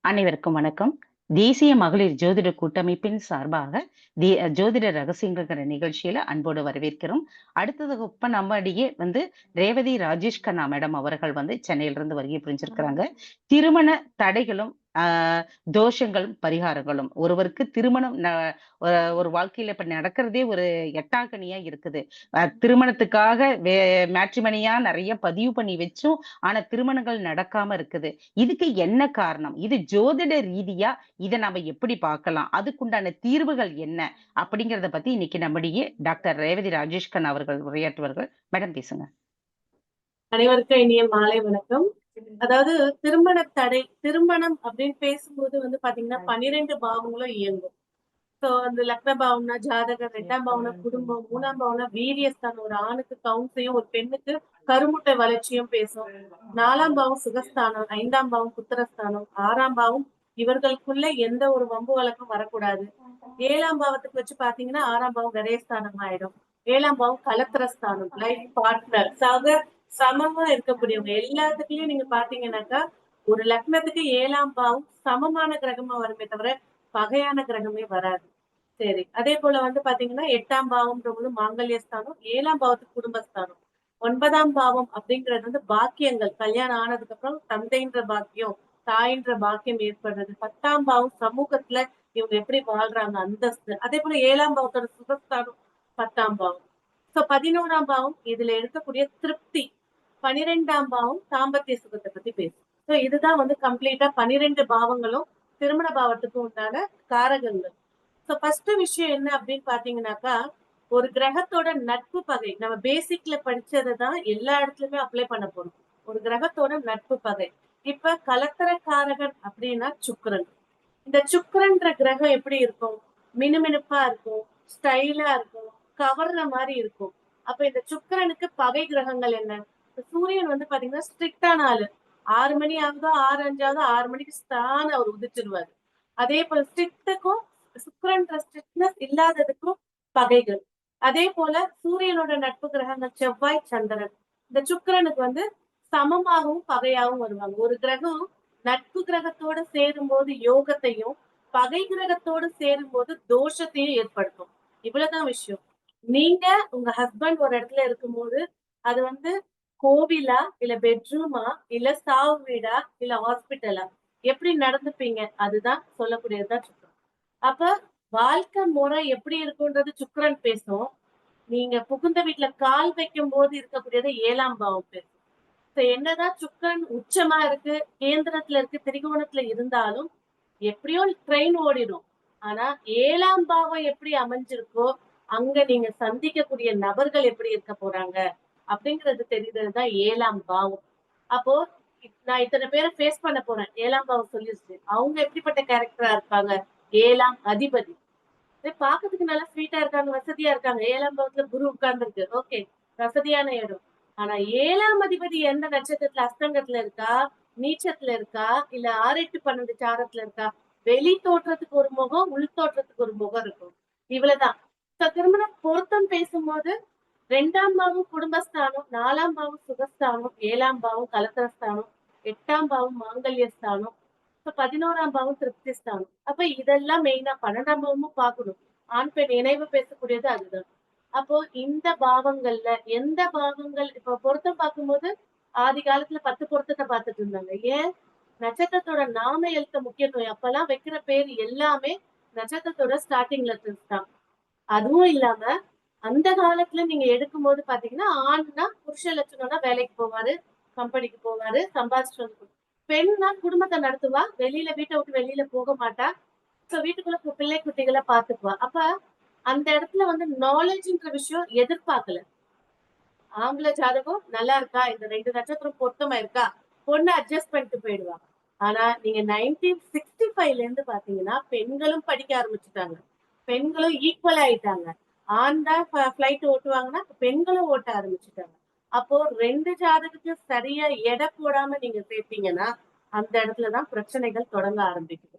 அனைவருக்கும் வணக்கம். தேசிய மகளிர் ஜோதிட கூட்டமைப்பின் சார்பாக தி ஜோதிட ரகசியங்கிற நிகழ்ச்சியில அன்போடு வரவேற்கிறோம். அடுத்ததுக்கு இப்ப நம்மடியே வந்து ரேவதி ராஜேஷ் கண்ணா மேடம் அவர்கள் வந்து சென்னையிலிருந்து வருகை புரிஞ்சிருக்கிறாங்க. திருமண தடைகளும் தோஷங்களும் பரிகாரங்களும். ஒருவருக்கு திருமணம் ஒரு- வாழ்க்கையில இப்ப நடக்கிறதே ஒரு எட்டாக்கணியா இருக்குது. திருமணத்துக்காக மேட்ரிமணியா நிறைய பதிவு பண்ணி வச்சும் ஆனா திருமணங்கள் நடக்காம இருக்குது. இதுக்கு என்ன காரணம்? இது ஜோதிட ரீதியா இதை நம்ம எப்படி பார்க்கலாம்? அதுக்குண்டான தீர்வுகள் என்ன? அப்படிங்கறத பத்தி இன்னைக்கு நம்முடைய டாக்டர் ரேவதி ராஜேஷ்கன் அவர்கள் உரையாற்றுவார்கள். மேடம் பேசுங்க. அனைவருக்கும் இனிய மாலை வணக்கம். அதாவது திருமண தடை திருமணம் அப்படின்னு பேசும்போது வந்து பாத்தீங்கன்னா பன்னிரெண்டு பாவங்களும் இயங்கும். சோ அந்த லக்ன பாவம்னா ஜாதகம் ரெண்டாம் பாவம்னா குடும்பம் மூணாம் பாவம்னா வீரியஸ்தானம். ஒரு ஆணுக்கு கவுன்சையும் ஒரு பெண்ணுக்கு கருமுட்டை வளர்ச்சியும் பேசும். நாலாம் பாவம் சுகஸ்தானம் ஐந்தாம் பாவம் புத்திரஸ்தானம் ஆறாம் பாவம் இவர்களுக்குள்ள எந்த ஒரு வம்பு வழக்கும் வரக்கூடாது. ஏழாம் பாவத்துக்கு வச்சு பாத்தீங்கன்னா ஆறாம் பாவம் விரயஸ்தானம் ஆயிடும் ஏழாம் பாவம் கலத்திரஸ்தானம் லைஃப் பார்ட்னர் சக சமமா இருக்கக்கூடியவங்க. எல்லாத்துக்குலயும் நீங்க பாத்தீங்கன்னாக்கா ஒரு லக்னத்துக்கு ஏழாம் பாவம் சமமான கிரகமா வருமே தவிர பகையான கிரகமே வராது. சரி. அதே போல வந்து பாத்தீங்கன்னா எட்டாம் பாவம்ன்றது மாங்கல்யஸ்தானம் ஏழாம் பாவத்துக்கு குடும்பஸ்தானம். ஒன்பதாம் பாவம் அப்படிங்கிறது வந்து பாக்கியங்கள். கல்யாணம் ஆனதுக்கு அப்புறம் தந்தைன்ற பாக்கியம் தாயின்ற பாக்கியம் ஏற்படுறது. பத்தாம் பாவம் சமூகத்துல இவங்க எப்படி வாழ்றாங்க அந்தஸ்து. அதே போல ஏழாம் பாவத்தோட சுகஸ்தானம் பத்தாம் பாவம். சோ பதினோராம் பாவம் இதுல இருக்கக்கூடிய திருப்தி. பனிரெண்டாம் பாவம் தாம்பத்திய சுகத்தை பத்தி பேசும் சோ இதுதான் வந்து கம்ப்ளீட்டா பனிரெண்டு பாவங்களும் திருமண பாவத்துக்கு உண்டான காரகங்கள். சோ ஃபர்ஸ்ட் விஷயம் என்ன அப்படின்னு பாத்தீங்கன்னாக்கா ஒரு கிரகத்தோட நட்பு பகை. நம்ம பேசிக்ல படிச்சதை தான் எல்லா இடத்துலயுமே அப்ளை பண்ண போறோம். ஒரு கிரகத்தோட நட்பு பகை. இப்ப கலத்தரக்காரகன் அப்படின்னா சுக்கிரன். இந்த சுக்கரன்ற கிரகம் எப்படி இருக்கும்? மினுமினுப்பா இருக்கும் ஸ்டைலா இருக்கும் கவர்ற மாதிரி இருக்கும். அப்ப இந்த சுக்கிரனுக்கு பகை கிரகங்கள் என்ன? சூரியன் வந்து பாத்தீங்கன்னா ஸ்ட்ரிக்டான ஆளு. ஆறு மணி ஆகுதோ ஆறு அஞ்சாவதோ ஆறு மணிக்கு ஸ்டான் அவர் உதிச்சிருவாரு. அதே போல ஸ்ட்ரிக்ட்டுக்கும் சுக்கிரன்ற ஸ்ட்ரிக்ட்னஸ் இல்லாததுக்கும் பகைகள். அதே போல சூரியனோட நட்பு கிரகங்கள் செவ்வாய் சந்திரன். இந்த சுக்கரனுக்கு வந்து சமமாகவும் பகையாகவும் வருவாங்க. ஒரு கிரகம் நட்பு கிரகத்தோட சேரும் போது யோகத்தையும் பகை கிரகத்தோட சேரும்போது தோஷத்தையும் ஏற்படுத்தும். இவ்வளவுதான் விஷயம். நீங்க உங்க ஹஸ்பண்ட் ஒரு இடத்துல இருக்கும்போது அது வந்து கோவிலா இல்ல பெட்ரூமா இல்ல சாவு வீடா இல்ல ஹாஸ்பிட்டலா எப்படி நடந்துப்பீங்க? அதுதான் சொல்லக்கூடியதுதான் சுக்கரன். அப்ப வாழ்க்கை முறை எப்படி இருக்கும்ன்றது சுக்கரன் பேசும். நீங்க புகுந்த வீட்டுல கால் வைக்கும் போது இருக்கக்கூடியது ஏழாம் பாவம் பேசும். So என்னதான் சுக்கரன் உச்சமா இருக்கு கேந்திரத்துல இருக்கு திரிகோணத்துல இருந்தாலும் எப்படியோ ட்ரெயின் ஓடிடும். ஆனா ஏழாம் பாவம் எப்படி அமைஞ்சிருக்கோ அங்க நீங்க சந்திக்கக்கூடிய நபர்கள் எப்படி இருக்க போறாங்க? அப்படிங்கிறது தெரிகிறது தான் ஏழாம் பாவம். அப்போ நான் இத்தனை பேரை ஃபேஸ் பண்ண போறேன். ஏழாம் பாவம் சொல்லிருச்சு. அவங்க எப்படிப்பட்ட கேரக்டரா இருப்பாங்க? ஏழாம் அதிபதி. பாக்குறதுக்கு நல்லா ஸ்வீட்டா இருக்காங்க வசதியா இருக்காங்க. ஏழாம் பாவத்துல குரு உட்கார்ந்துருக்கு. ஓகே வசதியான இடம். ஆனா ஏழாம் அதிபதி எந்த நட்சத்திரத்துல அஸ்தங்கத்துல இருக்கா? நீச்சத்துல இருக்கா? இல்ல ஆறு எட்டு பன்னெண்டு சாரத்துல இருக்கா? வெளி தோற்றத்துக்கு ஒரு முகம் உள் தோற்றத்துக்கு ஒரு முகம் இருக்கும். இவ்வளவுதான். திருமணம் திருமண பொருத்தம் பேசும்போது ரெண்டாம் பாவம் குடும்பஸ்தானம் நாலாம் பாவம் சுகஸ்தானம் ஏழாம் பாவம் கலத்திரஸ்தானம் எட்டாம் பாவம் மாங்கல்யஸ்தானம் இப்ப பதினோராம் பாவம் திருப்தி ஸ்தானம் அப்ப இதெல்லாம் மெயினா பன்னெண்டாம் பாவமும் பார்க்கணும் ஆண் பெண் இணைவு பேசக்கூடியது அதுதான் அப்போ இந்த பாவங்கள்ல எந்த பாவங்கள் இப்ப பொருத்தம் பார்க்கும்போது ஆதி காலத்துல பத்து பொருத்தத்தை பார்த்துட்டு இருந்தாங்க ஏன் நட்சத்திரத்தோட நாம எழுத்த முக்கியத்துவம் அப்பெல்லாம் வைக்கிற பேர் எல்லாமே நட்சத்திரத்தோட ஸ்டார்டிங் லெட்டர்ஸ் தான் அதுவும் இல்லாம அந்த காலத்துல நீங்க எடுக்கும்போது பாத்தீங்கன்னா ஆண்னா புருஷ லட்சணம்னா வேலைக்கு போவாரு கம்பெனிக்கு போவாரு சம்பாதிச்சுட்டு வந்து பெண்ணா குடும்பத்தை நடத்துவா வெளியில வீட்டை விட்டு வெளியில போக மாட்டா சோ வீட்டுக்குள்ள பிள்ளை குட்டிகளை பாத்துக்குவா அப்ப அந்த இடத்துல வந்து நாலேஜ்ன்ற விஷயம் எதிர்பார்க்கல. ஆம்பளை ஜாதகம் நல்லா இருக்கா? இந்த ரெண்டு நட்சத்திரம் பொருத்தமா இருக்கா? பொண்ணு அட்ஜஸ்ட் பண்ணிட்டு போயிடுவா. ஆனா நீங்க நைன்டீன் சிக்ஸ்டி ஃபைவ்ல இருந்து பாத்தீங்கன்னா பெண்களும் படிக்க ஆரம்பிச்சுட்டாங்க. பெண்களும் ஈக்குவல் ஆயிட்டாங்க. ஆண் தான் ஃப்ளைட் ஓட்டுவாங்கன்னா பெண்களும் ஓட்ட ஆரம்பிச்சுட்டாங்க. அப்போ ரெண்டு ஜாதகத்தையும் சரியா எடை போடாம நீங்க சேர்த்தீங்கன்னா அந்த இடத்துலதான் பிரச்சனைகள் தொடங்க ஆரம்பிக்குது.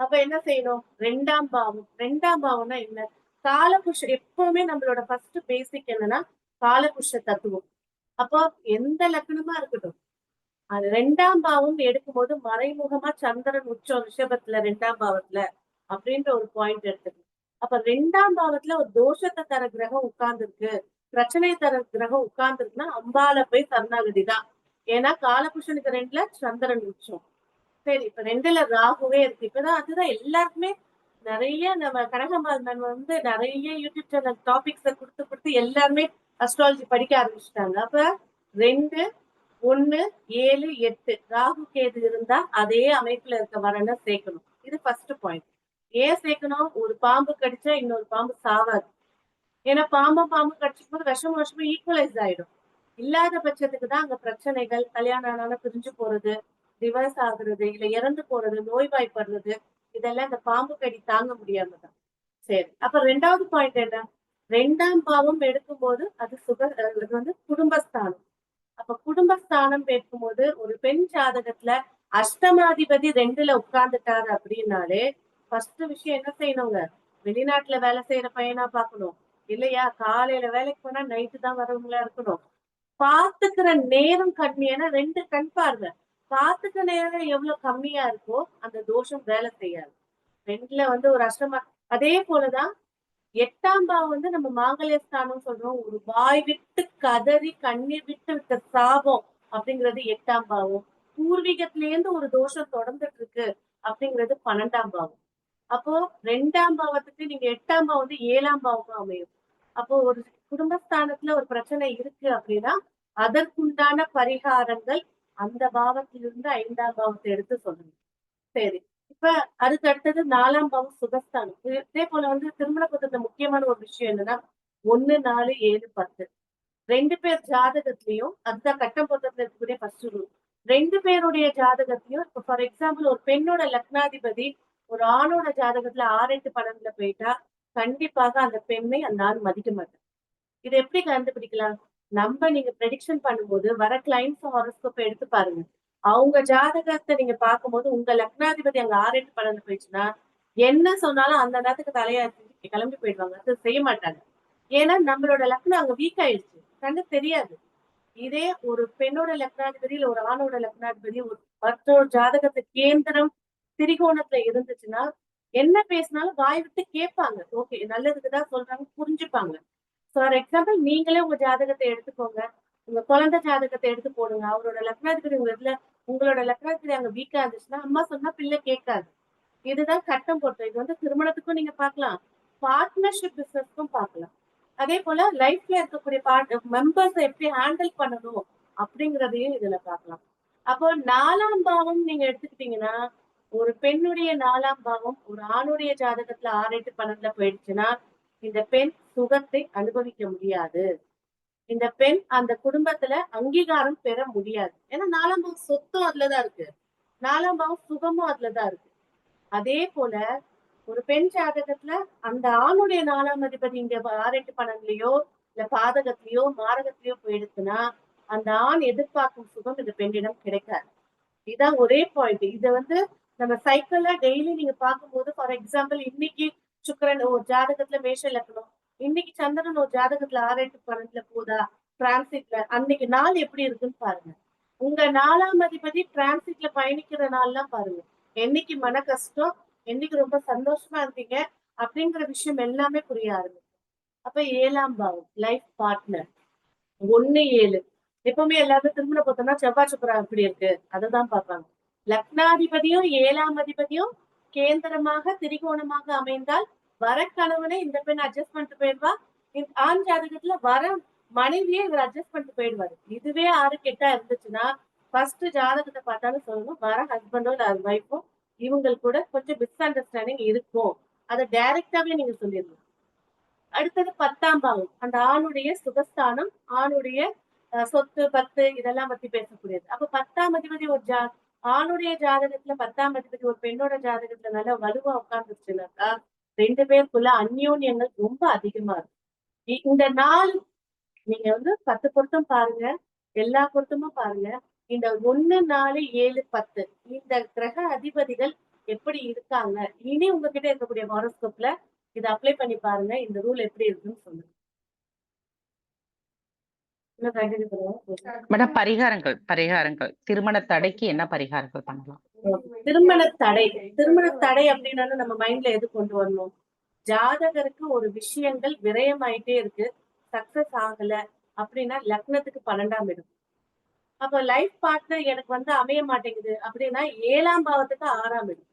அப்ப என்ன செய்யணும்? ரெண்டாம் பாவம். ரெண்டாம் பாவம்னா என்ன? காலபுருஷ எப்பவுமே நம்மளோட ஃபர்ஸ்ட் பேசிக் என்னன்னா காலபுருஷ தத்துவம். அப்போ எந்த லக்னமா இருக்கட்டும். அது ரெண்டாம் பாவம் எடுக்கும்போது மறைமுகமா சந்திரன் உச்சம் ரிஷபத்துல ரெண்டாம் பாவத்துல அப்படின்ற ஒரு பாயிண்ட் எடுத்துக்கணும். அப்ப ரெண்டாம் பாவத்துல ஒரு தோஷத்தை தர கிரகம் உட்கார்ந்துருக்கு. பிரச்சனை தர கிரகம் உட்கார்ந்துருக்குன்னா அம்பால போய் சரணாகதி தான். ஏன்னா காலபுருஷனுக்கு ரெண்டுல சந்திரன் உச்சம். சரி இப்ப ரெண்டுல ராகுவே இருக்கு. இப்பதான் அதுதான் எல்லாருக்குமே நிறைய நம்ம கனகமாதன் வந்து நிறைய யூடியூப் சேனல் டாபிக்ஸ கொடுத்து கொடுத்து எல்லாருமே அஸ்ட்ராலஜி படிக்க ஆரம்பிச்சிட்டாங்க. அப்ப ரெண்டு ஒன்னு ஏழு எட்டு ராகு கேது இருந்தா அதே அமைப்புல இருக்க வரனை சேர்க்கணும். இது ஃபர்ஸ்ட் பாயிண்ட் ஏன் சேர்க்கணும்? ஒரு பாம்பு கடிச்சா இன்னொரு பாம்பு சாவாது. ஏன்னா பாம்பும் பாம்பு கடிச்சுக்கும் போது விஷமும் விஷமும் ஈக்குவலைஸ் ஆயிடும். இல்லாத பட்சத்துக்கு தான் அங்க பிரச்சனைகள் கல்யாணம் ஆனாலும் பிரிஞ்சு போறது ரிவர்ஸ் ஆகுறது இல்ல இறந்து போறது நோய்வாய்ப்படுறது இதெல்லாம் இந்த பாம்பு கடி தாங்க முடியாம தான். சரி அப்ப ரெண்டாவது பாயிண்ட் என்ன? ரெண்டாம் பாவம் எடுக்கும்போது அது சுக அது வந்து குடும்பஸ்தானம். அப்ப குடும்பஸ்தானம் எடுக்கும்போது ஒரு பெண் ஜாதகத்துல அஷ்டமாதிபதி ரெண்டுல உட்கார்ந்துட்டாரு அப்படின்னாலே ஃபர்ஸ்ட் விஷயம் என்ன செய்யணுங்க? வெளிநாட்டுல வேலை செய்யற பையனா பாக்கணும் இல்லையா? காலையில வேலைக்கு போனா நைட்டு தான் வரவங்களா இருக்கணும். பாத்துக்கிற நேரம் கம்மியான ரெண்டு கண் பாருங்க பாத்துக்கிற நேரம் எவ்வளவு கம்மியா இருக்கோ அந்த தோஷம் வேலை செய்யாது. ரெண்டுல வந்து ஒரு அஷ்டமா அதே போலதான் எட்டாம் பாவம் வந்து நம்ம மாங்கல்ய ஸ்தானம் சொல்றோம். ஒரு வாய் விட்டு கதறி கண்ணீர் விட்டு விட்ட சாபம் அப்படிங்கிறது எட்டாம் பாவம். பூர்வீகத்திலேருந்து ஒரு தோஷம் தொடர்ந்துட்டு இருக்கு அப்படிங்கிறது பன்னெண்டாம் பாவம். அப்போ ரெண்டாம் பாவத்துக்கு நீங்க எட்டாம் பாவம் வந்து ஏழாம் பாவமா அமையும். அப்போ ஒரு குடும்பஸ்தானத்துல ஒரு பிரச்சனை இருக்கு அப்படின்னா அதற்குண்டான பரிகாரங்கள் அந்த பாவத்திலிருந்து ஐந்தாம் பாவத்தை எடுத்து சொல்லணும். சரி. இப்ப அதுக்கு அடுத்தது நாலாம் பாவம் சுகஸ்தானம். இது- இதே போல வந்து திருமண பத்திரத்துல முக்கியமான ஒரு விஷயம் என்னன்னா ஒண்ணு நாலு ஏழு பத்து. ரெண்டு பேர் ஜாதகத்திலையும் அதுதான் கட்டம் பொருத்தத்துல இருக்கக்கூடிய ஃபர்ஸ்ட் ரூல் ரெண்டு பேருடைய ஜாதகத்தையும் இப்ப ஃபார் எக்ஸாம்பிள் ஒரு பெண்ணோட லக்னாதிபதி ஒரு ஆணோட ஜாதகத்துல ஆறு எட்டு பன்னெண்டுல போயிட்டா கண்டிப்பாக அந்த பெண்ணை அந்த ஆண் மதிக்க மாட்டார். இதை எப்படி கண்டுபிடிக்கலாம்? நம்ம நீங்க ப்ரெடிக்ஷன் பண்ணும்போது வர கிளைண்ட்ஸ் ஹாரோஸ்கோப் எடுத்து பாருங்க. அவங்க ஜாதகத்தை நீங்க பார்க்கும்போது உங்க லக்னாதிபதி அங்க ஆறு எட்டு பன்னெண்டு போயிடுச்சுன்னா என்ன சொன்னாலும் அந்த நேரத்துக்கு தலையா கிளம்பி போயிடுவாங்க. அது செய்ய மாட்டாங்க. ஏன்னா நம்மளோட லக்னம் அங்க வீக் ஆயிடுச்சு. கண்டு தெரியாது. இதே ஒரு பெண்ணோட லக்னாதிபதி இல்ல ஒரு ஆணோட லக்னாதிபதி ஒரு மற்றொரு ஜாதகத்தை கேந்திரம் திரிகோணத்துல இருந்துச்சுன்னா என்ன பேசினாலும் வாய் விட்டு கேட்பாங்க. ஓகே நல்லதுக்கு தான் சொல்றாங்க புரிஞ்சுப்பாங்க. ஃபார் எக்ஸாம்பிள் நீங்களே உங்க ஜாதகத்தை எடுத்துக்கோங்க. உங்க குழந்தை ஜாதகத்தை எடுத்து போடுங்க. அவரோட லக்னாதிபதி உங்க இதுல உங்களோட லக்னாதிபதி அங்க வீக்கா இருந்துச்சுன்னா அம்மா சொன்னா பிள்ளை கேட்காது. இதுதான் கட்டம் போட்டோம் இது வந்து திருமணத்துக்கும் நீங்க பார்க்கலாம். பார்ட்னர்ஷிப் பிசினஸ்க்கும் பார்க்கலாம். அதே போல லைஃப்ல இருக்கக்கூடிய பார்ட் மெம்பர்ஸ் எப்படி ஹேண்டில் பண்ணணும் அப்படிங்கிறதையும் இதுல பார்க்கலாம். அப்போ நாலாம் பாவம் நீங்க எடுத்துக்கிட்டீங்கன்னா ஒரு பெண்ணுடைய நாலாம் பாவம் ஒரு ஆணுடைய ஜாதகத்துல ஆறு எட்டு பன்னெண்டுல போயிடுச்சுன்னா இந்த பெண் சுகத்தை அனுபவிக்க முடியாது. இந்த பெண் அந்த குடும்பத்துல அங்கீகாரம் பெற முடியாது. ஏன்னா நாலாம் பாவம் சொத்தும் அதுலதான் இருக்கு. நாலாம் பாவம் சுகமும் அதுலதான் இருக்கு. அதே போல ஒரு பெண் ஜாதகத்துல அந்த ஆணுடைய நாலாம் அதிபதி இங்க ஆறு எட்டு பன்னெண்டுலயோ இல்ல பாதகத்திலயோ மாரகத்திலயோ போயிடுச்சுன்னா அந்த ஆண் எதிர்பார்க்கும் சுகம் இந்த பெண்ணிடம் கிடைக்காது. இதுதான் ஒரே பாயிண்ட் இதை வந்து நம்ம சைக்கிள்ல டெய்லி நீங்க பார்க்கும்போது ஃபார் எக்ஸாம்பிள் இன்னைக்கு சுக்கரன் ஒரு ஜாதகத்துல மேஷ இலக்கணம் இன்னைக்கு சந்திரன் ஒரு ஜாதகத்துல ஆறு பன்னெண்டுல போதா? டிரான்சிட்ல அன்னைக்கு நாள் எப்படி இருக்குன்னு பாருங்க. உங்க நாலாம் அதிபதி டிரான்சிட்ல பயணிக்கிற நாள்லாம் பாருங்க. என்னைக்கு மன கஷ்டம் என்னைக்கு ரொம்ப சந்தோஷமா இருந்தீங்க அப்படிங்கிற விஷயம் எல்லாமே புரிய ஆரம்பிக்கும். அப்ப ஏழாம் பாவம் லைஃப் பார்ட்னர் ஒன்னு ஏழு. எப்பவுமே எல்லாரும் திருமண பார்த்தோம்னா செவ்வாய் சுக்கரம் எப்படி இருக்கு. அதை தான் பார்ப்பாங்க. லக்னாதிபதியும் ஏழாம் அதிபதியும் கேந்திரமாக திரிகோணமாக அமைந்தால் வர கணவனை இந்த பெண் அட்ஜஸ்ட் பண்ணிட்டு போயிடுவா. ஆண் ஜாதகத்துல வர மனைவியே இவர் அட்ஜஸ்ட் பண்ணிட்டு போயிடுவாரு. இதுவே ஆறு கெட்டா இருந்துச்சுன்னா ஃபர்ஸ்ட் ஜாதகத்தை பார்த்தாலும் சொல்லணும் வர ஹஸ்பண்டோ இல்ல ஒய்ஃபோ இவங்க கூட கொஞ்சம் மிஸ் அண்டர்ஸ்டாண்டிங் இருக்கும். அதை டைரக்டாவே நீங்க சொல்லிடணும் அடுத்தது பத்தாம் பாவம் அந்த ஆணுடைய சுகஸ்தானம் ஆணுடைய சொத்து பத்து இதெல்லாம் பத்தி பேசக்கூடியது. அப்ப பத்தாம் அதிபதி ஒரு ஜா ஆணுடைய ஜாதகத்துல பத்தாம் அதிபதி ஒரு பெண்ணோட ஜாதகத்துல நல்லா வலுவா உட்கார்ந்துருச்சுனாக்கா ரெண்டு பேருக்குள்ள அந்யோன்யங்கள் ரொம்ப அதிகமா இருக்கும். இ- இந்த நாள் நீங்க வந்து பத்து பொருத்தம் பாருங்க எல்லா பொருத்தமும் பாருங்க. இந்த ஒண்ணு நாலு ஏழு பத்து இந்த கிரக அதிபதிகள் எப்படி இருக்காங்க? இனி உங்ககிட்ட இருக்கக்கூடிய ஹாரோஸ்கோப்ல இதை அப்ளை பண்ணி பாருங்க. இந்த ரூல் எப்படி இருக்குன்னு சொல்லுங்க. மேடம் பரிகாரங்கள் பரிகாரங்கள். திருமண தடைக்கு என்ன பரிகாரங்கள் பண்ணலாம்? திருமண தடை. திருமண தடை அப்படின்னா நம்ம மைண்ட்ல எது கொண்டு வரணும்? ஜாதகருக்கு ஒரு விஷயங்கள் விரயமாயிட்டே இருக்கு. சக்சஸ் ஆகல அப்படின்னா லக்னத்துக்கு பன்னெண்டாம் இடம். அப்ப லைஃப் பார்ட்னர் எனக்கு வந்து அமைய மாட்டேங்குது அப்படின்னா ஏழாம் பாவத்துக்கு ஆறாம் இடம்.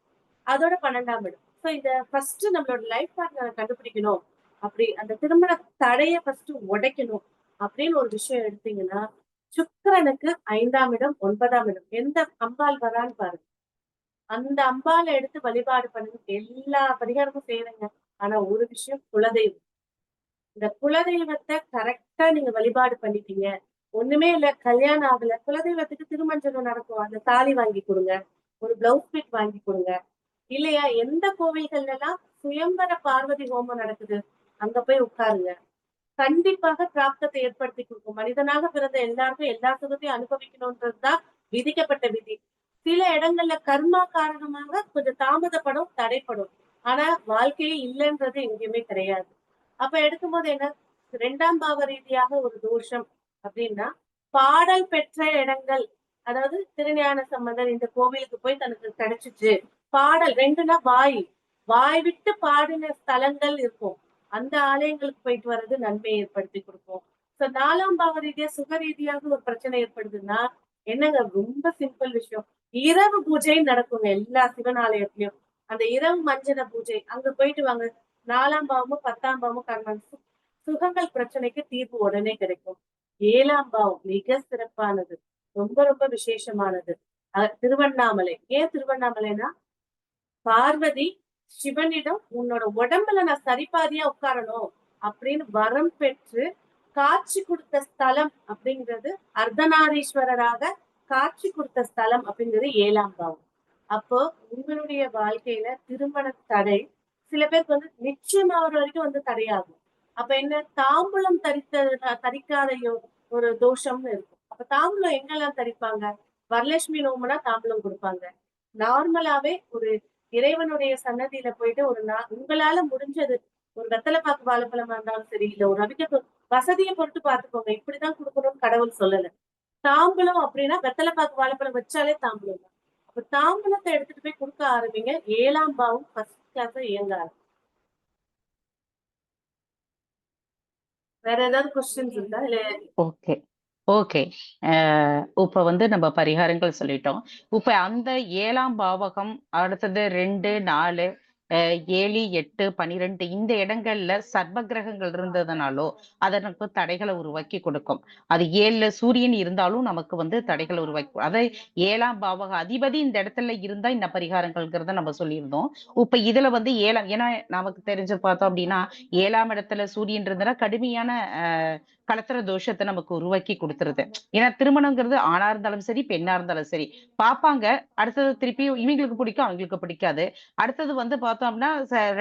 அதோட பன்னெண்டாம் இடம். ஸோ இந்த ஃபர்ஸ்ட் நம்மளோட லைஃப் பார்ட்னரை கண்டுபிடிக்கணும். அப்படி அந்த திருமண தடைய ஃபர்ஸ்ட் உடைக்கணும். அப்படின்னு ஒரு விஷயம் எடுத்தீங்கன்னா சுக்கரனுக்கு ஐந்தாம் இடம் ஒன்பதாம் இடம் எந்த அம்பாள் வரான்னு பாருங்க. அந்த அம்பாலை எடுத்து வழிபாடு பண்ணுங்க. எல்லா பரிகாரமும் செய்யறேங்க. ஆனா ஒரு விஷயம் குலதெய்வம். இந்த குலதெய்வத்தை கரெக்டா நீங்க வழிபாடு பண்ணிட்டீங்க. ஒண்ணுமே இல்ல கல்யாணம் ஆகல. குலதெய்வத்துக்கு திருமஞ்சனம் நடக்கும். அந்த தாலி வாங்கி கொடுங்க. ஒரு பிளவுஸ் பிட் வாங்கி கொடுங்க. இல்லையா? எந்த கோவில்கள்ல எல்லாம் சுயம்பர பார்வதி ஹோமம் நடக்குது? அங்க போய் உட்காருங்க. கண்டிப்பாக பிராப்தத்தை ஏற்படுத்தி கொடுக்கும். மனிதனாக பிறந்த எல்லாருக்கும் எல்லா சுகத்தையும் அனுபவிக்கணும்ன்றதுதான் விதிக்கப்பட்ட விதி. சில இடங்கள்ல கர்மா காரணமாக கொஞ்சம் தாமதப்படும் தடைப்படும். ஆனா வாழ்க்கையே இல்லைன்றது எங்கேயுமே கிடையாது. அப்ப எடுக்கும்போது என்ன? ரெண்டாம் பாவ ரீதியாக ஒரு தோஷம் அப்படின்னா பாடல் பெற்ற இடங்கள் அதாவது திருஞான சம்பந்தர் இந்த கோவிலுக்கு போய் தனக்கு கிடைச்சிச்சு. பாடல் ரெண்டுனா வாய். வாய் விட்டு பாடின ஸ்தலங்கள் இருக்கும். அந்த ஆலயங்களுக்கு போயிட்டு வர்றது நன்மையை ஏற்படுத்தி கொடுக்கும். சோ நாலாம் பாவ ரீதியா சுக ரீதியாக ஒரு பிரச்சனை ஏற்படுதுன்னா என்னங்க ரொம்ப சிம்பிள் விஷயம். இரவு பூஜை நடக்குங்க எல்லா சிவன் ஆலயத்திலயும். அந்த இரவு மஞ்சன பூஜை அங்க போயிட்டு வாங்க. நாலாம் பாவமும் பத்தாம் பாவமும் கண்மன் சுகங்கள் பிரச்சனைக்கு தீர்வு உடனே கிடைக்கும். ஏழாம் பாவம் மிக சிறப்பானது. ரொம்ப ரொம்ப விசேஷமானது. திருவண்ணாமலை. ஏன் திருவண்ணாமலைனா பார்வதி சிவனிடம் உன்னோட உடம்புல நான் சரிபாதியா உட்காரணும் அப்படின்னு வரம் பெற்று காட்சி கொடுத்த ஸ்தலம் அப்படிங்கிறது அர்த்தநாரீஸ்வரராக காட்சி கொடுத்த ஸ்தலம் அப்படிங்கிறது ஏழாம் பாவம். அப்போ உங்களுடைய வாழ்க்கையில திருமண தடை சில பேருக்கு வந்து நிச்சயம் அவர் வரைக்கும் வந்து தடையாகும். அப்ப என்ன? தாம்பூலம் தரித்த தரிக்காத ஒரு தோஷம்னு இருக்கும். அப்ப தாம்பூலம் எங்கெல்லாம் தரிப்பாங்க? வரலட்சுமி நோம்புனா தாம்பூலம் கொடுப்பாங்க. நார்மலாவே ஒரு இறைவனுடைய சன்னதியில போயிட்டு ஒரு நா உங்களால முடிஞ்சது ஒரு வெத்தலை பாக்கு வாழைப்பழமா இருந்தாலும் சரி இல்ல ஒரு அவிக்க வசதியை பொறுத்து பாத்துக்கோங்க இப்படிதான் கொடுக்கணும்னு கடவுள் சொல்லல. தாம்பலம் அப்படின்னா வெத்தலை பாக்கு வாழைப்பழம் வச்சாலே தாம்பூலம் தான். அப்ப தாம்பூலத்தை எடுத்துட்டு போய் கொடுக்க ஆரம்பிங்க. ஏழாம் பாவம் ஃபர்ஸ்ட் கிளாஸ் இயங்க ஆரம்பிங்க வேற ஏதாவது கொஸ்டின்ஸ் இருந்தா இல்ல ஓகே ஓகே இப்ப வந்து நம்ம பரிகாரங்கள் சொல்லிட்டோம். இப்ப அந்த ஏழாம் பாவகம் அடுத்தது ரெண்டு நாலு அஹ் ஏழு எட்டு பனிரெண்டு இந்த இடங்கள்ல சர்வ கிரகங்கள் இருந்ததுனாலோ அதற்கு தடைகளை உருவாக்கி கொடுக்கும். அது ஏழுல சூரியன் இருந்தாலும் நமக்கு வந்து தடைகளை உருவாக்கி அதை ஏழாம் பாவக அதிபதி இந்த இடத்துல இருந்தா இந்த பரிகாரங்கள்ங்கிறத நம்ம சொல்லியிருந்தோம். இப்ப இதுல வந்து ஏழாம் ஏன்னா நமக்கு தெரிஞ்சு பார்த்தோம் அப்படின்னா ஏழாம் இடத்துல சூரியன் இருந்தனா கடுமையான அஹ் கலத்திர தோஷத்தை நமக்கு உருவாக்கி கொடுத்துருது. ஏன்னா திருமணங்கிறது ஆணா இருந்தாலும் சரி பெண்ணா இருந்தாலும் சரி. பாப்பாங்க அடுத்தது திருப்பி இவங்களுக்கு பிடிக்கும் அவங்களுக்கு பிடிக்காது. அடுத்தது வந்து பார்த்தோம்னா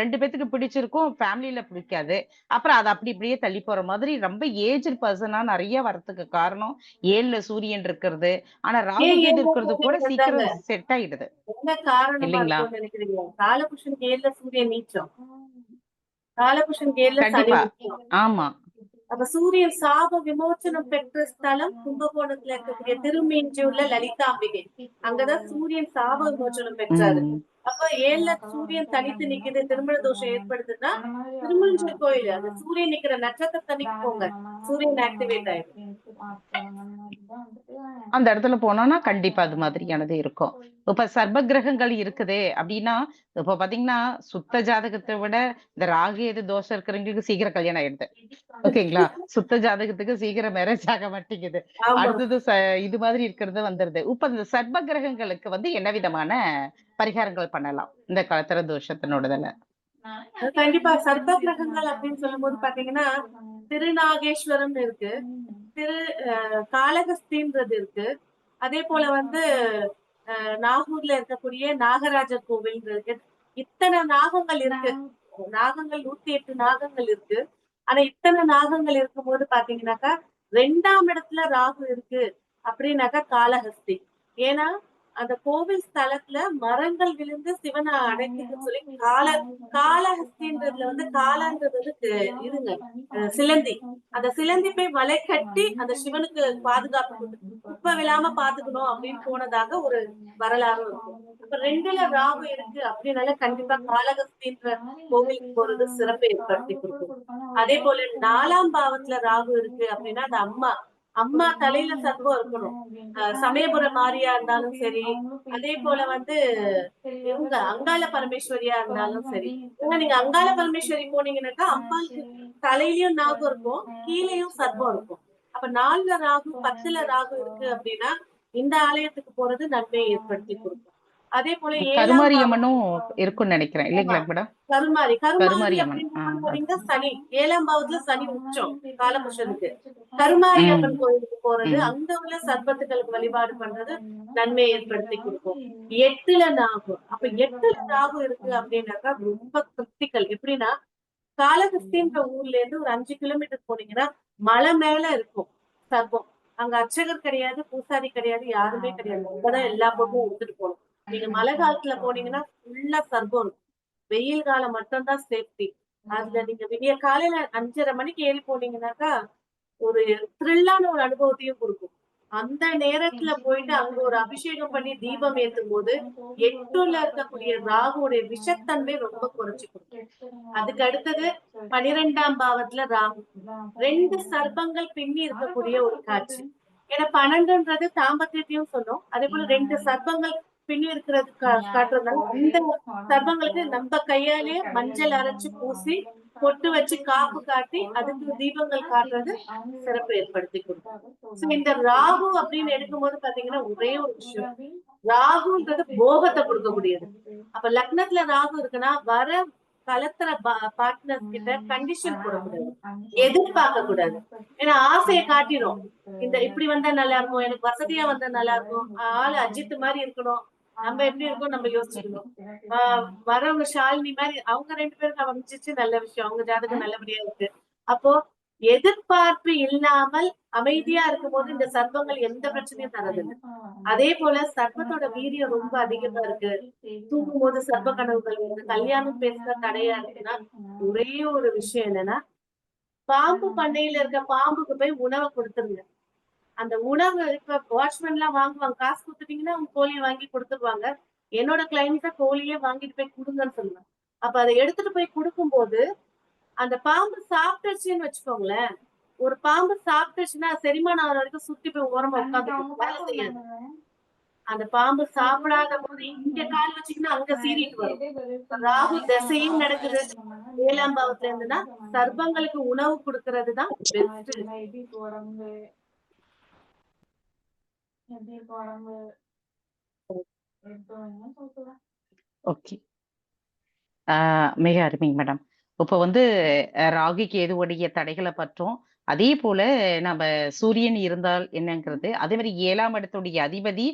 ரெண்டு பேத்துக்கு பிடிச்சிருக்கும் ஃபேமிலியில பிடிக்காது. அப்புறம் அது அப்படி இப்படியே தள்ளி போற மாதிரி ரொம்ப ஏஜ் பர்சனா நிறைய வரதுக்கு காரணம் ஏழுல சூரியன் இருக்கிறது. ஆனா ராகு கேது இருக்கிறது கூட சீக்கிரம் செட் ஆயிடுது. இல்லைங்களா? காலபுருஷன் ஏழுல சூரியன் நீச்சம். காலபுருஷன் ஏழுல ஆமா. அப்ப சூரியன் சாப விமோச்சனம் பெற்ற ஸ்தலம் கும்பகோணத்துல இருக்கக்கூடிய திருமீஞ்சூர்ல லலிதாம்பிகை அங்கதான் சூரியன் சாப விமோச்சனம் பெற்றாரு அப்ப ஏழுல சூரியன் தனித்து நிக்குது திருமண தோஷம் ஏற்படுதுன்னா திருமஞ்சூர் கோயில் அந்த சூரியன் நிக்கிற நட்சத்திரத்தன்னைக்கு போங்க சூரியன் ஆக்டிவேட் ஆயிடும் அந்த இடத்துல போனோம்னா கண்டிப்பா அது மாதிரியானது இருக்கும். இப்ப சர்ப கிரகங்கள் இருக்குது அப்படின்னா இப்ப பாத்தீங்கன்னா சுத்த ஜாதகத்தை விட இந்த ராகு எது தோஷம் இருக்கிறவங்களுக்கு சீக்கிரம் கல்யாணம் ஆயிடுது. ஓகேங்களா? சுத்த ஜாதகத்துக்கு சீக்கிரம் மேரேஜ் ஆக மாட்டேங்குது. அடுத்தது இது மாதிரி இருக்கிறது வந்துருது. இப்ப இந்த சர்ப கிரகங்களுக்கு வந்து என்ன விதமான பரிகாரங்கள் பண்ணலாம்? இந்த கலத்திர தோஷத்தினோடதுல கண்டிப்பா சர்ப்ப கிரகங்கள் அப்படின்னு சொல்லும் போது பாத்தீங்கன்னா திருநாகேஸ்வரம் இருக்கு. திரு காலகஸ்தின்றது காளகஸ்தின்றது இருக்கு. அதே போல வந்து நாகூர்ல இருக்கக்கூடிய நாகராஜர் கோவில் இருக்கு. இத்தனை நாகங்கள் இருக்கு. நாகங்கள் நூத்தி எட்டு நாகங்கள் இருக்கு. ஆனா இத்தனை நாகங்கள் இருக்கும்போது பாத்தீங்கன்னாக்கா ரெண்டாம் இடத்துல ராகு இருக்கு. அப்படின்னாக்கா காலஹஸ்தி. ஏன்னா அந்த கோவில் ஸ்தலத்துல மரங்கள் விழுந்து சிவனை அடைக்குதுன்னு சொல்லி கால காளஹஸ்தின்றதுல வந்து காலான்றது வந்து கு- இதுங்க அஹ் சிலந்தி. அந்த சிலந்தி போய் வலை கட்டி அந்த சிவனுக்கு பாதுகாப்பு கொடுத்து குப்பை விழாம பாத்துக்கணும் அப்படின்னு போனதாக ஒரு வரலாறு இருக்கும் இப்ப ரெண்டுல ராகு இருக்கு அப்படின்னால கண்டிப்பா காளஹஸ்தின்ற கோவிலுக்கு போறது சிறப்பை ஏற்படுத்தி கொடுக்கும். அதே போல நாலாம் பாவத்துல ராகு இருக்கு அப்படின்னா அந்த அம்மா அம்மா தலையில சர்வம் இருக்கணும். சமயபுர சமயபுரம் மாரியா இருந்தாலும் சரி அதே போல வந்து இவங்க அங்காள பரமேஸ்வரியா இருந்தாலும் சரி. ஏன்னா நீங்க அங்காள பரமேஸ்வரி போனீங்கன்னாக்கா அம்மாளுக்கு தலையிலயும் நாகம் இருக்கும் கீழேயும் சர்வம் இருக்கும். அப்ப நாலுல ராகு பத்துல ராகு இருக்கு அப்படின்னா இந்த ஆலயத்துக்கு போறது நன்மையை ஏற்படுத்தி கொடுக்கும். அதே போல கருமாரியம்மனும் இருக்கும்னு நினைக்கிறேன். இல்லைங்களா மேடம்? கருமாரி கருமாரி போனீங்கன்னா சனி ஏழாம் பாவத்துல சனி உச்சம் காலபுருஷனுக்கு. கருமாரி. அம்மன் கோயிலுக்கு போறது. அங்க உள்ள சர்பத்துகளுக்கு வழிபாடு பண்றது நன்மையை ஏற்படுத்தி கொடுக்கும். எட்டுல நாகு. அப்ப எட்டுல நாகு இருக்கு அப்படின்னாக்கா ரொம்ப கிருத்திக்கல் எப்படின்னா காலகஸ்தின்ற ஊர்ல இருந்து ஒரு அஞ்சு கிலோமீட்டர் போனீங்கன்னா மலை மேல இருக்கும் சர்ப்பம். அங்க அர்ச்சகர் கிடையாது பூசாரி கிடையாது யாருமே கிடையாது. அங்கதான் எல்லா பக்கமும் எடுத்துட்டு போகணும். நீங்க மழை காலத்துல போனீங்கன்னா ஃபுல்லா சர்வம் இருக்கும் வெயில் காலம் மட்டும்தான் சேஃப்டி அதுல நீங்க விடிய காலையில அஞ்சரை மணிக்கு ஏறி போனீங்கன்னாக்கா ஒரு த்ரில்லான ஒரு அனுபவத்தையும் கொடுக்கும். அந்த நேரத்துல போயிட்டு அங்க ஒரு அபிஷேகம் பண்ணி தீபம் ஏத்தும் போது எட்டுல இருக்கக்கூடிய ராகுடைய விஷத்தன்மை ரொம்ப குறைச்சு கொடுக்கும். அதுக்கு அடுத்தது பனிரெண்டாம் பாவத்துல ராகு. ரெண்டு சர்பங்கள் பின்னி இருக்கக்கூடிய ஒரு காட்சி. ஏன்னா பன்னெண்டுன்றது தாம்பத்தியத்தையும் சொன்னோம். அதே போல ரெண்டு சர்ப்பங்கள் பின்னி இருக்கிறது கா- காட்டுறதுனால இந்த சர்ப்பங்களுக்கு நம்ம கையாலே மஞ்சள் அரைச்சு பூசி பொட்டு வச்சு காப்பு காட்டி அதுக்கு தீபங்கள் காட்டுறது சிறப்பு ஏற்படுத்தி கொடுக்கும். இந்த ராகு அப்படின்னு எடுக்கும்போது பாத்தீங்கன்னா ஒரே ஒரு விஷயம். ராகுன்றது போகத்தை கொடுக்கக்கூடியது. அப்ப லக்னத்துல ராகு இருக்குன்னா வர கலத்துற பார்ட்னர்ஸ் கிட்ட கண்டிஷன் போடக்கூடாது. எதிர்பார்க்க கூடாது ஏன்னா ஆசையை காட்டிடும் இந்த இப்படி வந்தா நல்லா இருக்கும் எனக்கு வசதியா வந்தா நல்லா இருக்கும் ஆளு அஜித் மாதிரி இருக்கணும் நம்ம எப்படி இருக்கோம் நம்ம யோசிச்சுக்கணும் வரவங்க ஷாலினி மாதிரி அவங்க ரெண்டு பேருக்கு அமைச்சிச்சு நல்ல விஷயம். அவங்க ஜாதகம் நல்லபடியா இருக்கு. அப்போ எதிர்பார்ப்பு இல்லாமல் அமைதியா இருக்கும்போது இந்த சர்ப்பங்கள் எந்த பிரச்சனையும் தரதில்லை அதே போல சர்ப்பத்தோட வீரியம் ரொம்ப அதிகமா இருக்கு. தூங்கும் போது சர்ப்ப கனவுகள் வருது கல்யாணம் பேசுற தடையா இருக்குன்னா ஒரே ஒரு விஷயம் என்னன்னா பாம்பு பண்ணையில இருக்க பாம்புக்கு போய் உணவை கொடுத்துருங்க. அந்த உணவு இப்ப வாட்ச்மேன் எல்லாம் வாங்குவாங்க. காசு கொடுத்துட்டீங்கன்னா அவங்க கோழியை வாங்கி கொடுத்துருவாங்க. என்னோட கிளைண்ட்ஸ கோழியே வாங்கிட்டு போய் கொடுங்கன்னு சொல்லுவேன் அப்ப அதை எடுத்துட்டு போய் கொடுக்கும்போது அந்த பாம்பு சாப்பிட்டுச்சுன்னு வச்சுக்கோங்களேன். ஒரு பாம்பு சாப்பிட்டுச்சுன்னா செரிமானம் ஆகிற வரைக்கும் சுத்தி போய் ஓரமா உட்காந்து வேலை செய்யாது. அந்த பாம்பு சாப்பிடாத போது இங்க கால் வச்சுக்கினா அங்க சீறிட்டு வரும். ராகு திசையும் நடக்குது. ஏழாம் பாவத்துல இருந்துன்னா சர்ப்பங்களுக்கு உணவு கொடுக்கறதுதான் பெஸ்ட் ஓகே. ஆஹ் மிக அருமைங்க மேடம். இப்போ வந்து ராகிக்கு ராகு கேதுவுடைய தடைகளை பற்றும் அதே போல நம்ம சூரியன் இருந்தால் என்னங்கிறது அதே மாதிரி ஏழாம் இடத்துடைய அதிபதி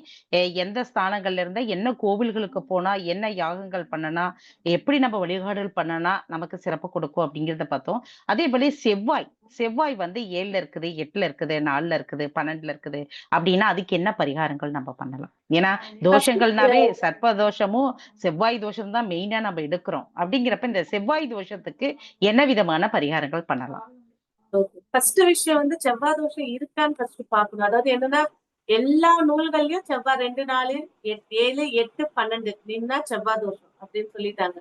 எந்த ஸ்தானங்கள்ல இருந்தா என்ன கோவில்களுக்கு போனா என்ன யாகங்கள் பண்ணனா எப்படி நம்ம வழிபாடுகள் பண்ணனா நமக்கு சிறப்பு கொடுக்கும் அப்படிங்கிறத பார்த்தோம். அதே போல செவ்வாய் செவ்வாய் வந்து ஏழுல இருக்குது எட்டுல இருக்குது நாலுல இருக்குது பன்னெண்டுல இருக்குது அப்படின்னா அதுக்கு என்ன பரிகாரங்கள் நம்ம பண்ணலாம்? ஏன்னா தோஷங்கள்னாவே சர்ப்ப தோஷமும் செவ்வாய் தோஷம் தான் மெயினா நம்ம எடுக்கிறோம். அப்படிங்கிறப்ப இந்த செவ்வாய் தோஷத்துக்கு என்ன விதமான பரிகாரங்கள் பண்ணலாம்? ஃபர்ஸ்ட் விஷயம் வந்து செவ்வாய் தோஷம் இருக்கான்னு ஃபர்ஸ்ட் பாக்கணும் அதாவது என்னன்னா எல்லா நூல்கள்லயும் செவ்வாய் ரெண்டு நாலு எட்- ஏழு எட்டு பன்னெண்டு நின்னா செவ்வாய் தோஷம் அப்படின்னு சொல்லிட்டாங்க.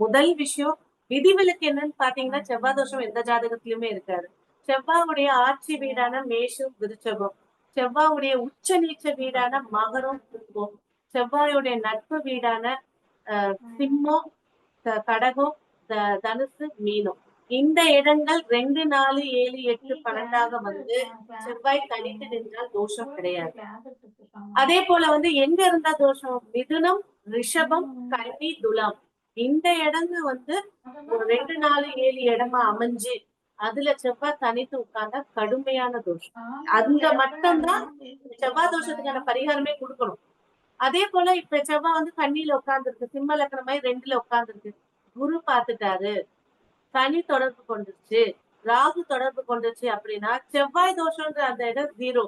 முதல் விஷயம் விதிவிலக்கு என்னன்னு பாத்தீங்கன்னா செவ்வாய் தோஷம் எந்த ஜாதகத்திலுமே இருக்காது. செவ்வாவுடைய ஆட்சி வீடான மேஷம் விருச்சகம். செவ்வாவுடைய உச்ச நீச்ச வீடான மகரம் கும்பம். செவ்வாயுடைய நட்பு வீடான அஹ், சிம்மம் கடகம் த- தனுசு மீனம். இந்த இடங்கள் ரெண்டு நாலு ஏழு எட்டு பன்னெண்டாக வந்து செவ்வாய் தனித்து நின்றால் தோஷம் கிடையாது. அதே போல வந்து எங்க இருந்தா தோஷம்? மிதுனம் ரிஷபம் கன்னி துலாம். இந்த இடங்க வந்து ரெண்டு நாலு ஏழு இடமா அமைஞ்சு அதுல செவ்வாய் தனித்து உட்கார்ந்தா கடுமையான தோஷம். அந்த மட்டும்தான் செவ்வாய் தோஷத்துக்கான பரிகாரமே கொடுக்கணும். அதே போல இப்ப செவ்வாய் வந்து கண்ணியில உட்கார்ந்துருக்கு சிம்ம லக்கண மாதிரி ரெண்டுல உட்கார்ந்துருக்கு. குரு பாத்துட்டாரு சனி தொடர்பு கொண்டுருச்சு. ராகு தொடர்பு கொண்டுருச்சு அப்படின்னா செவ்வாய் தோஷம்ன்ற அந்த இடம் ஜீரோ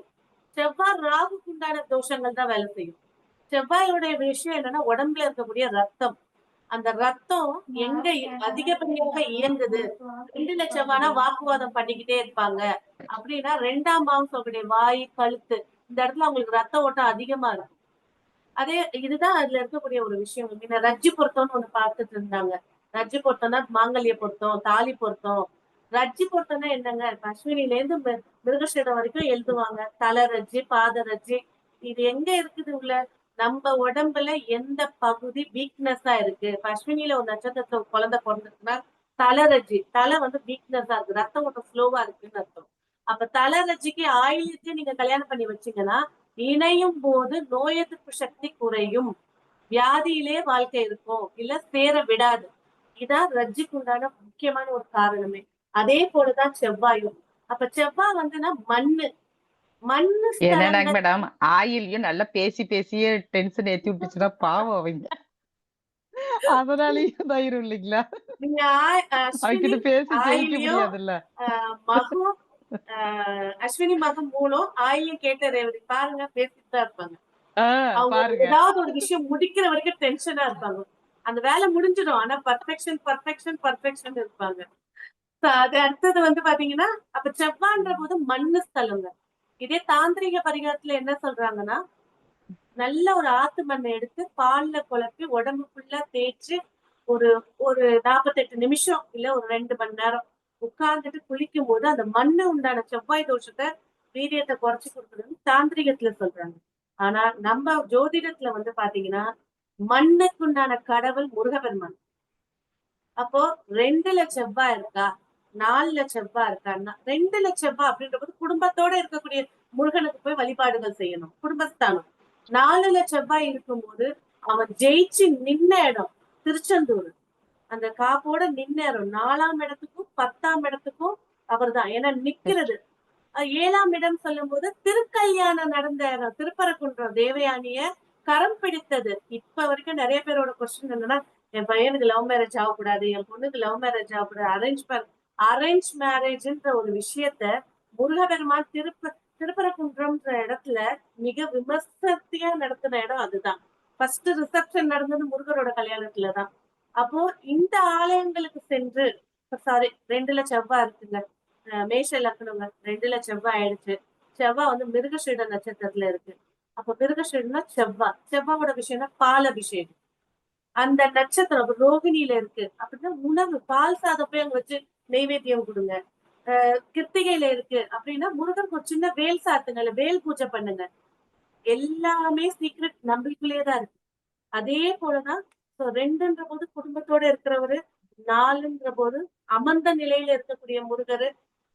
செவ்வாய் ராகுக்கு உண்டான தோஷங்கள் தான் வேலை செய்யும். செவ்வாயோட விஷயம் என்னன்னா உடம்புல இருக்கக்கூடிய ரத்தம். அந்த ரத்தம் எங்க அதிகப்படியாக இயங்குது? ரெண்டுல செவ்வானா வாக்குவாதம் பண்ணிக்கிட்டே இருப்பாங்க. அப்படின்னா ரெண்டாம் சொல்லக்கூடிய வாய் கழுத்து இந்த இடத்துல அவங்களுக்கு ரத்த ஓட்டம் அதிகமா இருக்கும். அதே இதுதான் அதுல இருக்கக்கூடிய ஒரு விஷயம். ரஜ்ஜி பொருத்தம்னு ஒண்ணு பார்த்துட்டு இருந்தாங்க. ரஜ்ஜி பொருத்தம்னா மாங்கல்ய பொருத்தம் தாலி பொருத்தம் ரஜ்ஜி பொருத்தம்னா என்னங்க? காஷ்மீரில இருந்து மி- மிருகசீடம் வரைக்கும் எழுதுவாங்க. தலை ரஜ்ஜி பாத ரஜ்ஜி. இது எங்க இருக்குது உள்ள? நம்ம உடம்புல எந்த பகுதி வீக்னஸா இருக்கு? இப்ப ஒரு நட்சத்திரத்துல குழந்தை பிறந்திருக்குன்னா தலை ரஜ்ஜி. தலை வந்து வீக்னஸா இருக்கு. ரத்த ஓட்டம் ஸ்லோவா இருக்குன்னு அர்த்தம். அப்ப தலை ரஜ்ஜிக்கு ஆயிலுக்கு நீங்க கல்யாணம் பண்ணி வச்சீங்கன்னா இணையும் போது நோய் எதிர்ப்பு சக்தி குறையும். வியாதியிலே வாழ்க்கை இருக்கும். இல்ல சேர விடாது. இதான் ரஜ்ஜிக்கு உண்டான முக்கியமான ஒரு காரணமே. அதே போலதான் செவ்வாயும். அப்ப செவ்வாய் வந்துன்னா மண்ணு. மண்ணு மேடம்? ஆயிலையும் நல்லா பேசி பேசியே டென்ஷன் ஏத்தி விட்டுச்சுன்னா பாவம் அவங்க. அதனாலயும் தைரியம் இல்லைங்களா? அவகிட்ட பேசி ஜெயிக்க முடியாதுல்ல. மகம் அஸ்வினி மகம் மூலம் ஆயிலையும் கேட்ட ரேவதி பாருங்க பேசிட்டு தான் இருப்பாங்க அவங்க ஏதாவது ஒரு விஷயம் முடிக்கிற வரைக்கும் டென்ஷனா இருப்பாங்க. அந்த வேலை முடிஞ்சிடும். ஆனா பர்ஃபெக்ஷன் பர்ஃபெக்ஷன் பர்ஃபெக்ஷன் இருப்பாங்க. அது அடுத்தது வந்து பாத்தீங்கன்னா அப்ப செவ்வான்ற போது மண்ணு ஸ்தலங்க இதே தாந்திரிக பரிகாரத்துல என்ன சொல்றாங்கன்னா நல்ல ஒரு ஆத்து மண்ணை எடுத்து பால்ல குழப்பி உடம்பு ஃபுல்லா ஒரு ஒரு நாற்பத்தெட்டு நிமிஷம் இல்ல ஒரு ரெண்டு மணி நேரம் உட்கார்ந்துட்டு குளிக்கும் போது அந்த மண்ணு உண்டான செவ்வாய் தோஷத்தை வீரியத்தை குறைச்சு கொடுக்குறதுன்னு தாந்திரிகத்துல சொல்றாங்க. ஆனா நம்ம ஜோதிடத்துல வந்து பாத்தீங்கன்னா மண்ணுக்குண்டான கடவுள் முருகபெருமான் அப்போ ரெண்டுல செவ்வா இருக்கா? நாலுல செவ்வா இருக்கான்னா ரெண்டுல செவ்வா அப்படின்ற போது குடும்பத்தோட இருக்கக்கூடிய முருகனுக்கு போய் வழிபாடுகள் செய்யணும் குடும்பஸ்தானம். நாலுல செவ்வாய் இருக்கும்போது அவன் ஜெயிச்சு நின்ன இடம் திருச்செந்தூர். அந்த காப்போட நின்ன இடம் நாலாம் இடத்துக்கும் பத்தாம் இடத்துக்கும் அவர்தான். ஏன்னா நிக்கிறது. ஏழாம் இடம் சொல்லும் போது திருக்கல்யாணம் நடந்த இடம் திருப்பரங்குன்றம் தேவயானிய கரம் பிடித்தது. இப்ப வரைக்கும் நிறைய பேரோட கொஸ்டின் என்னன்னா என் பையனுக்கு லவ் மேரேஜ் ஆகக்கூடாது என் பொண்ணுக்கு லவ் மேரேஜ் ஆகக்கூடாது அரேஞ்ச் அரேஞ்ச் மேரேஜ்ன்ற ஒரு விஷயத்த முருகபெருமான் திருப்ப திருப்பரங்குன்றம்ன்ற இடத்துல மிக விமர்சத்தையா நடத்தின இடம் அதுதான். ஃபர்ஸ்ட் ரிசப்ஷன் நடந்தது முருகரோட கல்யாணத்துலதான் அப்போ இந்த ஆலயங்களுக்கு சென்று சாரி ரெண்டுல செவ்வாய் இருக்குங்க. மேஷ லக்னங்க ரெண்டுல செவ்வாய் ஆயிடுச்சு. செவ்வாய் வந்து மிருகசீட நட்சத்திரத்துல இருக்கு. அப்ப மிருகஷீடம்னா செவ்வாய் செவ்வாவோட விஷயம்னா பால் அபிஷேகம் அந்த நட்சத்திரம் ரோகிணியில இருக்கு. அப்படின்னா உணவு பால் சாதம் போய் அங்க வச்சு நெய்வேத்தியம் கொடுங்க. அஹ் கிருத்திகையில இருக்கு. அப்படின்னா முருகனுக்கு ஒரு சின்ன வேல் சாத்துங்க வேல் பூஜை பண்ணுங்க. எல்லாமே சீக்ரெட் நம்பிக்கையிலேயேதான் இருக்கு. அதே போலதான் ரெண்டுன்ற போது குடும்பத்தோட இருக்கிறவரு நாலுன்ற போது அமர்ந்த நிலையில இருக்கக்கூடிய முருகரு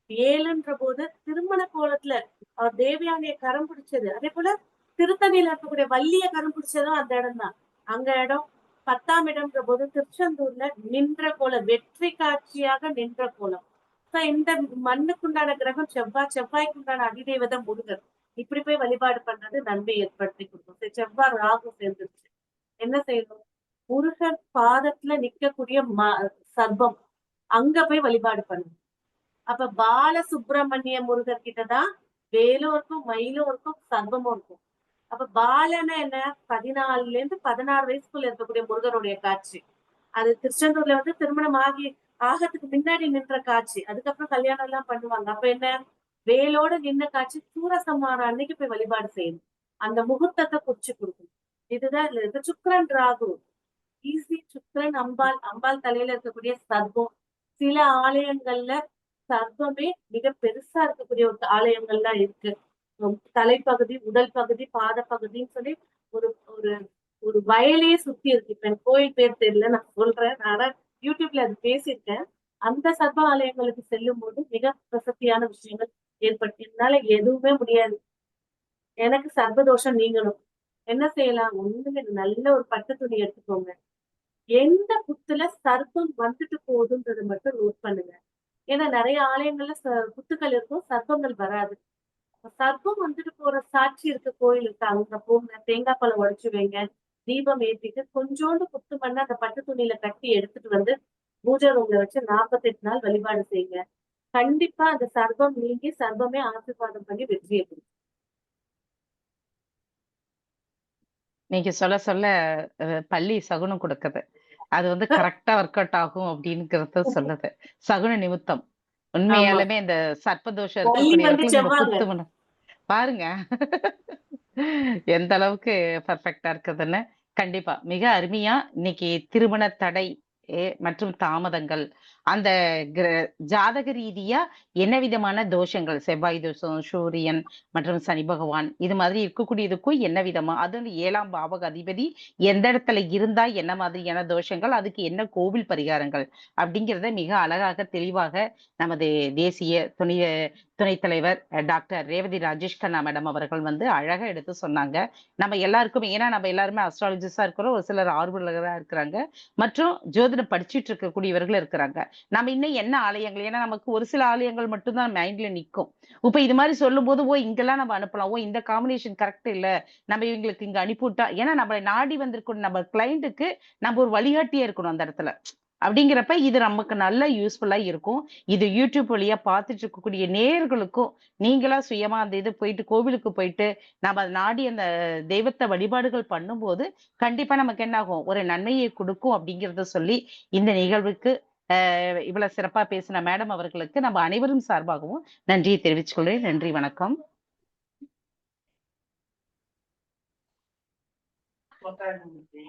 ஏழுன்ற போது திருமண கோலத்துல அவர் தேவியானிய கரம் பிடிச்சது. அதே போல திருத்தணியில இருக்கக்கூடிய வள்ளிய கரும் பிடிச்சதும் அந்த இடம் தான் அங்க இடம் பத்தாம் இடம்ன்ற போது திருச்செந்தூர்ல நின்ற கோலம் வெற்றி காட்சியாக நின்ற கோலம். இந்த மண்ணுக்குண்டான கிரகம் செவ்வாய் செவ்வாய்க்குண்டான அதிதேவதை முருகர் இப்படி போய் வழிபாடு பண்றது நன்மை ஏற்படுத்தி கொடுக்கும். செவ்வாய் ராகு சேர்ந்துருச்சு. என்ன செய்யணும்? முருகர் பாதத்துல நிக்கக்கூடிய ம சர்பம். அங்க போய் வழிபாடு பண்ணணும். அப்ப பால சுப்பிரமணிய முருகர் கிட்டதான் வேலும் இருக்கும் மயிலும் இருக்கும் சர்ப்பமும் இருக்கும். அப்ப பாலன என்ன? பதினாலுல இருந்து பதினாறு வயசுக்குள்ள இருக்கக்கூடிய முருகனுடைய காட்சி. அது திருச்செந்தூர்ல வந்து திருமணம் ஆகி ஆகத்துக்கு முன்னாடி நின்ற காட்சி. அதுக்கப்புறம் கல்யாணம் எல்லாம் பண்ணுவாங்க. அப்ப என்ன? வேலோட நின்ன காட்சி சூரசம்மாரம் அன்னைக்கு போய் வழிபாடு செய்யணும். அந்த முகூர்த்தத்தை குறிச்சு கொடுக்கணும். இதுதான் இதுல இருக்கு சுக்கரன் ராகு. ஈஸி சுக்கரன் அம்பாள். அம்பாள் தலையில இருக்கக்கூடிய சர்வம் சில ஆலயங்கள்ல சர்வமே மிக பெருசா இருக்கக்கூடிய ஒரு ஆலயங்கள்லாம் இருக்கு. தலைப்பகுதி உடல் பகுதி பாதப்பகுதின்னு சொல்லி ஒரு ஒரு ஒரு வயலையே சுத்தி இருக்கு. இப்ப எனக்கு கோயில் பேர் தெரியல நான் சொல்றேன். நான் யூடியூப்ல அது பேசியிருக்கேன். அந்த சர்வ ஆலயங்களுக்கு செல்லும் போது மிக பிரசக்தியான விஷயங்கள் ஏற்பட்டு என்னால எதுவுமே முடியாது. எனக்கு சர்வதோஷம் நீங்களும் என்ன செய்யலாம்? ஒண்ணுமே நல்ல ஒரு பட்டு துணி எடுத்துக்கோங்க. எந்த புத்துல சர்ப்பம் வந்துட்டு போகுதுன்றதை மட்டும் நோட் பண்ணுங்க. ஏன்னா நிறைய ஆலயங்கள்ல ச- புத்துக்கள் இருக்கும் சர்ப்பங்கள் வராது. சர்ப்பம் வந்துட்டு போற சாட்சி இருக்க கோயில் இருக்கு. அங்க போங்க தேங்காய் பழம் உடைச்சு வைங்க. தீபம் ஏத்திட்டு கொஞ்சோண்டு புத்து மண்ணை அந்த பட்டு துணியில கட்டி எடுத்துட்டு வந்து பூஜை ரூம்ல வச்சு நாற்பத்தெட்டு நாள் வழிபாடு செய்யுங்க. கண்டிப்பா அந்த சர்ப்பம் நீங்கி சர்ப்பமே ஆசீர்வாதம் பண்ணி வெற்றியை கொடுக்கும். நீங்க சொல்ல சொல்ல பள்ளி சகுனம் கொடுக்குது. அது வந்து கரெக்டா ஒர்க் அவுட் ஆகும் அப்படிங்கறத சொல்லுது. சகுன நிமித்தம். உண்மையாலுமே இந்த சர்ப்பதோஷம் பாருங்க. எந்த அளவுக்கு பர்ஃபெக்டா இருக்குதுன்னு. கண்டிப்பா. மிக அருமையா இன்னைக்கு திருமண தடை மற்றும் தாமதங்கள். அந்த கிர- ஜாதக ரீதியா என்ன விதமான தோஷங்கள்? செவ்வாய் தோஷம் சூரியன் மற்றும் சனி பகவான். இது மாதிரி இருக்கக்கூடியதுக்கும் என்ன விதமா? அது ஏழாம் பாவக அதிபதி எந்த இடத்துல இருந்தா என்ன மாதிரியான தோஷங்கள்? அதுக்கு என்ன கோவில் பரிகாரங்கள்? அப்படிங்கிறத மிக அழகாக தெளிவாக நமது தேசிய துணை துணைத் தலைவர் டாக்டர் ரேவதி ராஜேஷ் கண்ணா மேடம் அவர்கள் வந்து அழகா எடுத்து சொன்னாங்க. நம்ம எல்லாருக்கும் ஏன்னா நம்ம எல்லாருமே அஸ்ட்ராலஜிஸ்டா இருக்கிறோம் ஒரு சிலர் ஆர்வலர்களா இருக்கிறாங்க. மற்றும் ஜோதிடம் படிச்சுட்டு இருக்கக்கூடியவர்கள் இருக்கிறாங்க. நம்ம இன்னும் என்ன ஆலயங்கள்? ஏன்னா நமக்கு ஒரு சில ஆலயங்கள் மட்டும்தான் மைண்ட்ல நிக்கும். இப்போ இது மாதிரி சொல்லும் போது ஓ இங்கெல்லாம் நம்ம அனுப்பலாம். ஓ இந்த காம்பினேஷன் கரெக்ட் இல்ல. நம்ம இவங்களுக்கு இங்க அனுப்பிவிட்டா ஏன்னா நம்மளை நாடி வந்திருக்கணும் நம்ம கிளைண்ட்டுக்கு நம்ம ஒரு வழிகாட்டியே இருக்கணும் அந்த இடத்துல. அப்படிங்கிறப்ப இது நமக்கு நல்ல யூஸ்ஃபுல்லா இருக்கும். இது யூடியூப் வழியா பார்த்துட்டு இருக்கக்கூடிய நேயர்களுக்கும் நீங்களா சுயமா அந்த இது போயிட்டு கோவிலுக்கு போயிட்டு நம்ம அதை நாடி அந்த தெய்வத்தை வழிபாடுகள் பண்ணும்போது கண்டிப்பா நமக்கு என்ன ஆகும்? ஒரு நன்மையை கொடுக்கும் அப்படிங்கிறத சொல்லி இந்த நிகழ்வுக்கு அஹ், இவ்வளவு சிறப்பா பேசின மேடம் அவர்களுக்கு நம்ம அனைவரும் சார்பாகவும் நன்றியை தெரிவிச்சுக்கொள்கிறேன் நன்றி வணக்கம்.